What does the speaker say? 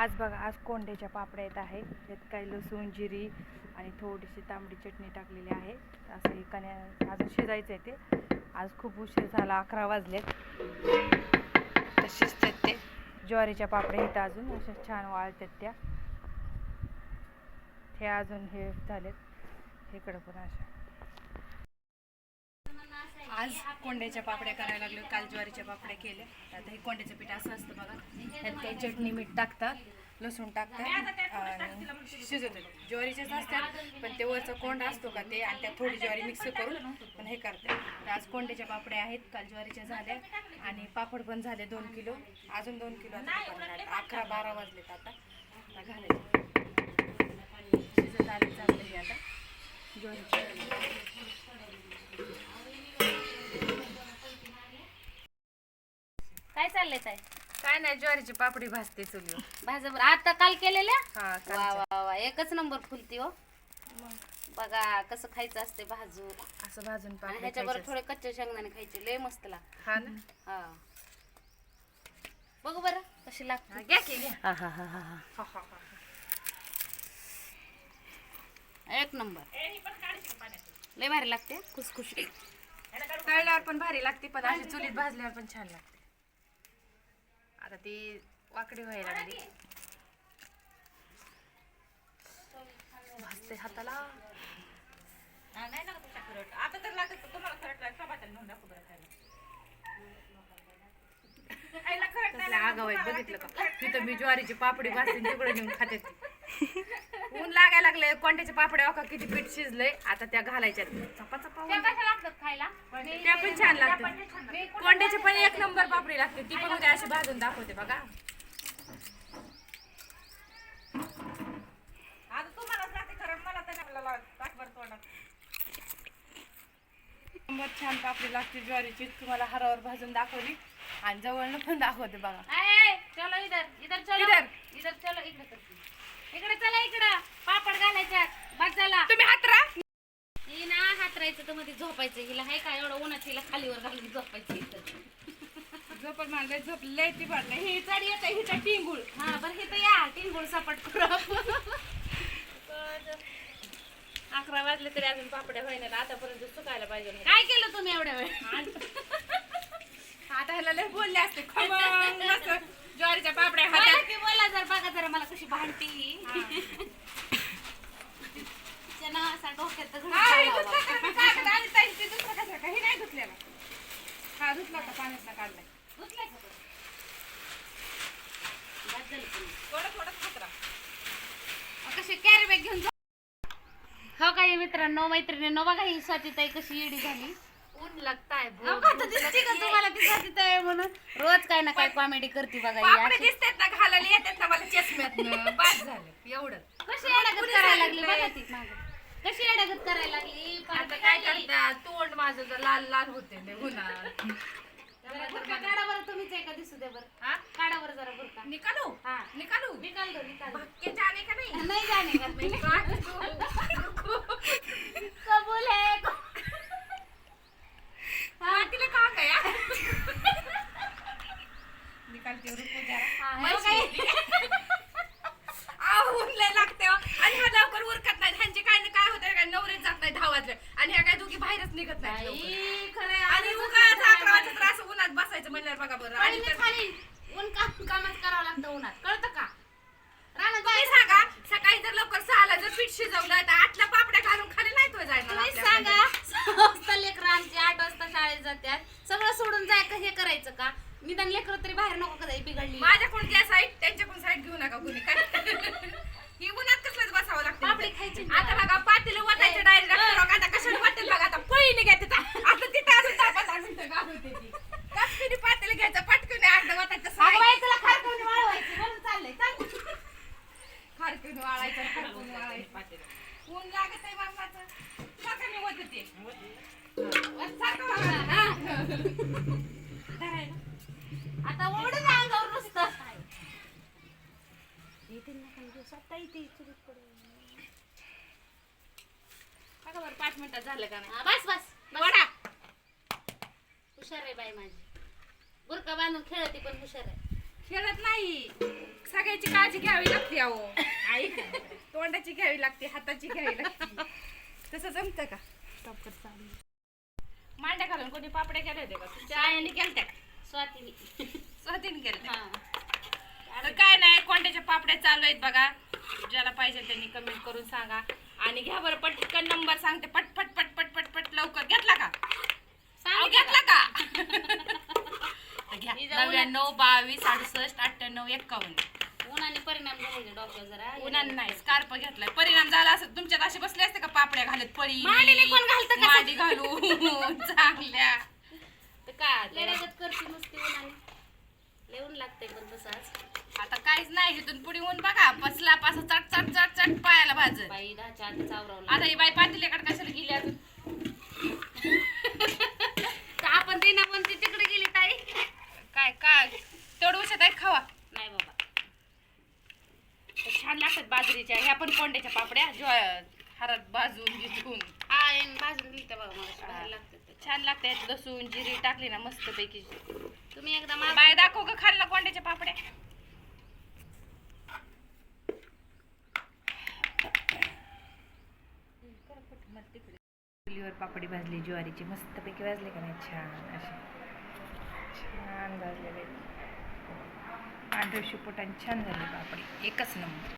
आज बघा आज कोंड्याच्या पापड्या येत आहे. त्यात काही लसूण जिरी आणि थोडीशी तांबडी चटणी टाकलेली आहे. असं हे कण्या अजून शिजायचं आहे ते. आज खूप उशीर झाला अकरा वाजलेत. तशीच आहेत ते. ज्वारीच्या पापड्या इथं अजून अशा छान वाळतात त्या. हे अजून हे झालेत. इकडं पण अशा. आज कोंड्याच्या पापड्या करायला लागलो. काल ज्वारीच्या पापड्या केल्या आता हे कोंड्याचं पीठ असं असतं बघा. त्यात काही चटणी मीठ टाकतात लसूण टाकतात आणि शिजवतात. ज्वारीचेच असतात पण ते वरचा कोंडा असतो का ते आणि त्यात थोडी ज्वारी मिक्स करून पण हे करतात. तर आज कोंड्याच्या पापड्या आहेत. काल ज्वारीच्या झाल्या आणि पापड पण झाले दोन किलो. अजून दोन किलो आता अकरा बारा वाजलेत आता. आता घालायचे. शिजत आले चालले हे आता. ज्वारीच्या काय चाललंय ताई काय नाही ज्वारीची पापडी भाजते चुलीवर. भाजप आता काल केलेल्या? हा वा कालच्या. वा वा. एकच नंबर फुलती हो. बघा कसं खायचं असते भाजू असं भाजून आणि पापडी ह्याच्याबरोबर खायची थोडे कच्चे शेंगदाणे खायचे. लय मस्त लाग असते. हा ना? हा. बघू बरं कशी हा, लागते घ्या की घ्या. हा हा हा हा हा. हा, हा, हा. एक नंबर. लय भारी लागते. खुसखुशी तळल्यावर पण भारी लागते पण अशी चुलीत भाजल्यावर पण छान लागते. आता ती वाकडी व्हायला लागली. भाजते हाताला. कसल्या आगाव आहेत बघितलं का? तिथं मी ज्वारीची पापडी भाजते तिकडे नेऊन खाते लागायला लागले कोणत्याचे पापड्या हो का किती पीठ शिजलंय. आता त्या घालायच्यात. चपा चपा. लागतात खायला? त्या पण छान लागते कोंड्याची पण एक नंबर पापडी लागते. ती पण उद्या अशी भाजून दाखवते बघा. नंबर छान पापडी लागते ज्वारीची. तुम्हाला हरावर भाजून दाखवली. आणि जवळनं पण दाखवते बघा. ए, चलो इधर. इधर चलो. इधर. इधर चलो इकडे इकडे चला इकडं. बस झाला. तुम्ही हातरा. ही ना हातरायचं तर मध्ये झोपायचं. हिला हाय का एवढं उन्हात हिला खालीवर घालून झोपायचं इथं. झोपत मानलंय झोपलंय ती भरलंय ही चढ येते हिचा टिंगुळ हा बरं हे तर या. टिंगोळ सपाट करू. अकरा वाजले तरी अजून पापड्या व्हायला आतापर्यंत सुकायला पाहिजे काय केलं तुम्ही एवढ्या वेळ? आता ह्याला लय बोलले असते. ज्वारीच्या पापड्या हातात की बोला जर बघा जरा मला कशी भांडती. ना असा डोक्यात दगड हा, हे घालावा. का? हे. हा, धुतला होता, काढलाय. धुतलंय का झालं की. थोडं थोडं खात राहा. कशी कॅरी बॅग घेऊन जा हो काही मित्रांनो मैत्रिणींनो बघा ही स्वातीताई कशी येडी झाली ऊन लागताय अहो, आता दिसते का तुम्हाला ती स्वातीताई म्हणून रोज काय ना काय कॉमेडी करते बघा ही अशी. दिसतात ना घालायला येतात ना मला चष्म्यातनं बास झालं एवढं कशी अडगत करायला लागली बघा ती मागं. कशी अडगत करायला लागली? आता काय करता तोंड माझं जर लाल लाल होते काढा बरं तुम्हीच आहे का दिसू द्या बरं. हा? काढा बरं जरा बुरका. निकालू? हा. निकालू? निकाल दो निकाल दो. जाणे का नाही? नहीं जाने का निकाल. कबूल है पातीला का गया निकालते रुको जरा हाँ, म्हशी. आव, ऊन लय लागते हो. आणि ह्या लवकर उरकत नाही ह्यांचे काय ना काय होतं काय नवरेच जात नाही दहा वाजले आणि ह्या काय दोघी बाहेरच निघत नाही बाई, खरं आहे, आणि उगाच अकरा. वाजता तर असं उन्हात बसायचं म्हणल्यावर बघा बरं. आणि तर- खाली ऊन काम कामच करावं लागतं उन्हात. कळतं का? रानात तुम्ही जायचं सांगा सकाळी जर लवकर सहाला जर पीठ शिजवलं तर आठला पापड्या घालून खाली नाही तो जायला तुम्ही आपल्या सांगा घरी. सहा वाजता लेकरं आमची आठ वाजता शाळेत जातात सगळं सोडून जाय का हे करायचं का? निदान लेकरं तरी बाहेर नको कधी बिघडली? माझ्याकडून ज्या साईड त्यांच्याकडून साईड घेऊ नका कुणी. काय ही उन्हात कसलंच बसावं लागतं पापडी खायची. आता पातेलं वाटायचं डायरेक्ट आता कशाला वाटेल बघा आता पळी निघा तिथं आता तिथं अजून दहा पंधरा मिनिटं घालवते ती कसं पातेलं घ्यायचं पटकन अर्ध वाटायचं अगं साईड. बाई, तुला खारकवून वाळवायची म्हणून चाललंय चाल खारकून वाळायचं खारकून वाळायचं पातेलं ऊन लागत आहे मामाचं सारखं मी होत ते सारखं वाळा. धरायला. आता ओढून अंगावर नुसतं. येते ना काही येते चुलीत पडून. बघा बरं पाच मिनिटात झालं का नाही? हा, बस बस. वडा. हुशार आहे बाई माझी. बुरका बांधून खेळती पण हुशार आहे. खेळत नाही. सगळ्याची काळजी घ्यावी लागते अहो. तोंडाची घ्यावी लागते हाताची घ्यावी लागते. तसं जमतं का? स्टॉप कर चालू मांड्या घालून कोणी पापड्या केल्या होत्या का? तुमच्या आईने केलत्या का? स्वातीने. स्वातीने केल्या हा. तर काय नाही कोणत्याच्या पापड्या चालू आहेत बघा. ज्याला पाहिजे त्यांनी कमेंट करून सांगा. आणि घ्या बरं पटकन नंबर सांगते. पट पट पट पट पट पट लवकर. घेतला का? अहो, घेतला का? तर घ्या. नव्याण्णव बावीस अडुसष्ट अठ्ठ्याण्णव एक्कावन्न. उन्हाने परिणाम झाले डॉक्टर जरा? उन्हाने नाही स्कार्प घेतलाय. परिणाम झाला असं तुमच्यात असे बसले असते का पापड्या घालत पळी मांडीने कोण घालतं का? मांडी घालू चांगल्या. तर काय आता? करते नुसती उन्हाने. लेऊन लागते पण तसाच आता काहीच नाही इथून पुढे ऊन बघा. बसला पास चट चट चट चट पायाला भाजत बाई दहाच्या आधी चावरावलं आता ही बाई पातेल्याकडे कशाला गेली अजून तर आपण ते ना म्हणते तिकडे गेली ताई काय काय तेवढं उशात आहे खावा नाही बाबा तर छान लागतात बाजरीच्या ह्या पण कोंड्याच्या पापड्या जो हरात भाजून हा येईन भाजून दिली बघा मला. बाहेर लागते ते. छान लागतात लसूण जिरी टाकली ना मस्त पैकी तुम्ही एकदा बाय दाखव का खाल्ला कोंड्याच्या पापड्या. चुलीवर पापडी भाजली ज्वारीची मस्तपैकी भाजली का नाही? छान अशी. छान भाजलेले. पांढरे शिपोट आणि छान झाली पापडी. एकच नंबर.